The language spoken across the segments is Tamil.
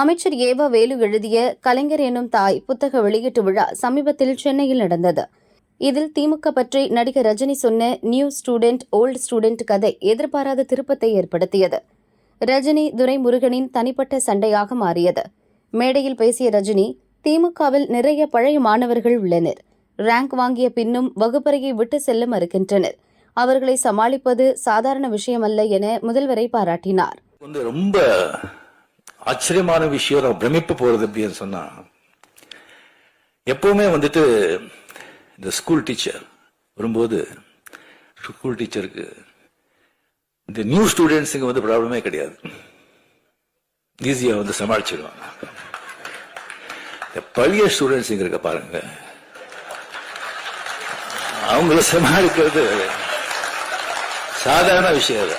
அமைச்சர் ஏவா வேலு எழுதிய கலைஞர் எனும் தாய் புத்தக வெளியீட்டு விழா சமீபத்தில் சென்னையில் நடந்தது. இதில் திமுக பற்றி நடிகர் ரஜினி சொன்ன நியூ ஸ்டூடெண்ட் ஓல்டு ஸ்டூடெண்ட் கதை எதிர்பாராத திருப்பத்தை ஏற்படுத்தியது. ரஜினி துரைமுருகனின் தனிப்பட்ட சண்டையாக மாறியது. மேடையில் பேசிய ரஜினி திமுகவில் நிறைய பழைய மாணவர்கள் உள்ளனர். ரேங்க் வாங்கிய பின்னும் வகுப்பறையை விட்டு செல்ல மறுக்கின்றனர். அவர்களை சமாளிப்பது சாதாரண விஷயமல்ல என முதல்வரை பாராட்டினார். ரொம்ப ஆச்சரியமான விஷயம் பிரமிப்பு போறது அப்படின்னு சொன்னா எப்பவுமே வந்துட்டு இந்த ஸ்கூல் டீச்சர் வரும்போது ஸ்கூல் டீச்சருக்கு இந்த நியூ ஸ்டூடெண்ட்ஸுக்கு வந்து ப்ராப்ளமே கிடையாது. ஈஸியா வந்து சமாளிச்சிடுவாங்க இந்த பழைய ஸ்டூடெண்ட்ஸ் இங்க இருக்க பாருங்க. அவங்கள சமாளிக்கிறது சாதாரண விஷயம் இல்லை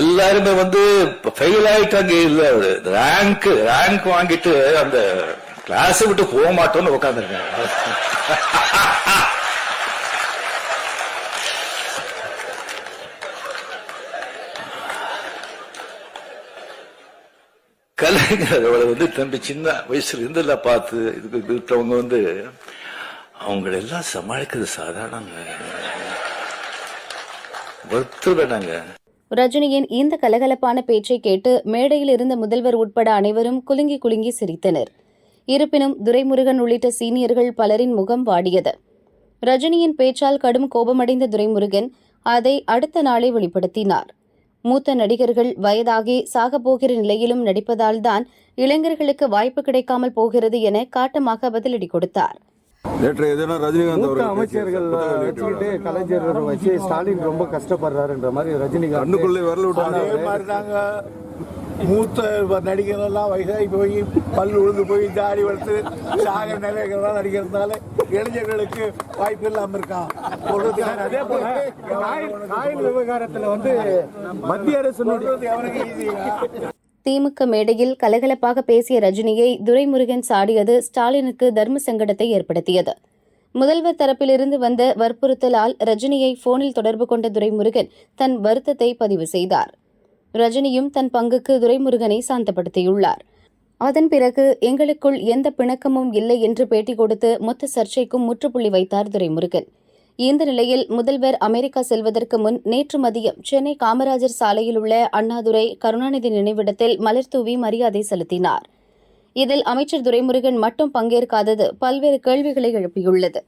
எல்லாருமே வந்து ஃபெயில் ஆயிட்டாங்க. இல்ல ரேங்க் ரேங்க் வாங்கிட்டு அந்த கிளாஸ் விட்டு போக மாட்டோம்னு உட்காந்துருக்காங்க கலைஞர் அவளை வந்து தம்பி சின்ன வயசுல இருந்தெல்ல பார்த்து இதுக்கு இருக்கிறவங்க வந்து அவங்களை எல்லாம் சமாளிக்கிறது சாதாரணங்க. ஒருத்தர் வேணாங்க ரஜினியின் இந்த கலகலப்பான பேச்சை கேட்டு மேடையில் இருந்த முதல்வர் உட்பட அனைவரும் குலுங்கி குலுங்கி சிரித்தனர். இருப்பினும் துரைமுருகன் உள்ளிட்ட சீனியர்கள் பலரின் முகம் வாடியது. ரஜினியின் பேச்சால் கடும் கோபமடைந்த துரைமுருகன் அதை அடுத்த நாளே வெளிப்படுத்தினார். மூத்த நடிகர்கள் வயதாகி சாகப்போகிற நிலையிலும் நடிப்பதால்தான் இளைஞர்களுக்கு வாய்ப்பு கிடைக்காமல் போகிறது என காட்டமாக பதிலடி கொடுத்தார். நேற்று எதுனா ரஜினிகாந்த் மூத்த அவர்கள் அமைச்சர்கள் வச்சுக்கிட்டு. கலைஞர் வச்சு ஸ்டாலின் ரொம்ப கஷ்டப்படுறாருன்ற மாதிரி ரஜினிகாந்த் கண்ணுக்குள்ளே விரல் அதே மாதிரி தாங்க மூத்த நடிகர் எல்லாம் வயசாகி போய் பல்லு விழுந்து போய் தாடி வளர்த்து சாக நிலைகள்லாம் நடிக்கிறதுனால இளைஞர்களுக்கு வாய்ப்பு இல்லாம இருக்கான் சொல்றது அதே போல காயில் விவகாரத்துல வந்து மத்திய அரசு சொல்றது எவனுக்கு திமுக மேடையில் கலகலப்பாக பேசிய ரஜினியை துரைமுருகன் சாடியது ஸ்டாலினுக்கு தர்ம சங்கடத்தை ஏற்படுத்தியது. முதல்வர் தரப்பிலிருந்து வந்த வற்புறுத்தலால் ரஜினியை போனில் தொடர்பு கொண்ட துரைமுருகன் தன் வருத்தத்தை பதிவு செய்தார். ரஜினியும் தன் பங்குக்கு துரைமுருகனை சாந்தப்படுத்தியுள்ளார். அதன் பிறகு எங்களுக்குள் எந்த பிணக்கமும் இல்லை என்று பேட்டி கொடுத்து மொத்த சர்ச்சைக்கும் முற்றுப்புள்ளி வைத்தார் துரைமுருகன். இந்த நிலையில் முதல்வர் அமெரிக்கா செல்வதற்கு முன் நேற்று மதியம் சென்னை காமராஜர் சாலையில் உள்ள அண்ணாதுரை கருணாநிதி நினைவிடத்தில் மலர்தூவி மரியாதை செலுத்தினார். இதில் அமைச்சர் துரைமுருகன் மட்டும் பங்கேற்காதது பல்வேறு கேள்விகளை எழுப்பியுள்ளது.